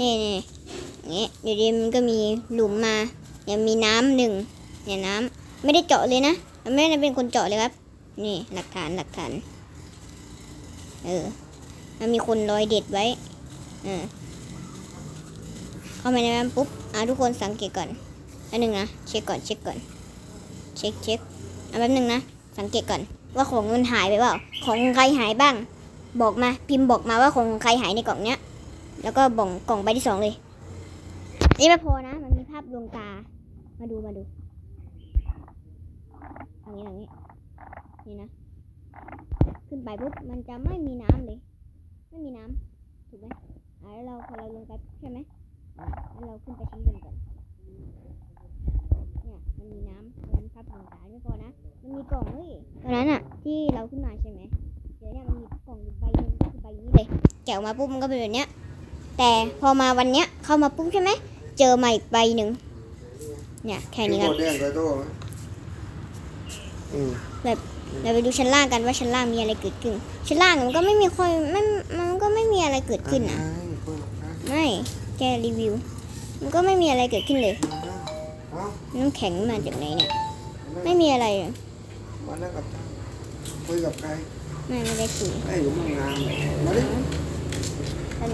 นี่นี่อย่างงี้อยู่ดีมันก็มีหลุมมาเนี่ยมีน้ำหนึ่งเนี่ยน้ำไม่ได้เจาะเลยนะมันไม่ได้เป็นคนเจาะเลยครับ นี่หลักฐานหลักฐาน เออ มันมีคนรอยเด็ดไว้ เออ เข้ามาในน้ำปุ๊บ อะทุกคนสังเกตก่อนอันหนึ่งนะ เช็คก่อนเช็คก่อน เช็คเช็คอะแป๊บหนึงนะ สังเกตก่อน ว่าของมันหายไปเปล่า ของใครหายบ้าง บอกมา พิมพ์บอกมาว่าของใครหายในกล่องเนี้ย แล้วก็บ่องกล่องใบที่สองเลย นี่ไม่พอนะ มันมีภาพดวงตา มาดูมาดูอันนี้อันนี้ นี่นะ ขึ้นไปปุ๊บ มันจะไม่มีน้ำเลย ไม่มีน้ำถูกไหมอ่าแล้วเราพอเราลงไปใช่ไหมแล้วเราขึ้นไปชั้นบนก่อนเนี่ย มันมีน้ำมันมีภาพดวงตาไม่พอนะ มันมีกล่องเฮ้ยตอนนั้นอะที่เราขึ้นมาใช่ไหมเดี๋ยวเนี่ยมันมีกล่องอยู่ใบนึงคือใบนี้เลย แกะออกมาปุ๊บมันก็เป็นแบบเนี้ย แต่พอมาวันเนี้ยเข้ามาปุ๊บใช่ไหม เจอมาอีกใบหนึ่ง เนี่ยแค่นี้ครับโเรื่องตัวโต้ไหมอืมเราไปดูชั้นล่างกันว่าชั้นล่างมีอะไรเกิดขึ้น ชั้นล่างมันก็ไม่มีค่อยไม่มันก็ไม่มีอะไรเกิดขึ้นนะใช่เปิดนะไม่แกรีวิว มันก็ไม่มีอะไรเกิดขึ้นเลยเอ้าน้ำแข็งมาจากไหนเนี่ย ไม่มีอะไรเลยมาแล้วกับคุยกับใครไม่ไม่ได้คุยไอ้อยู่มึงงานมาดิ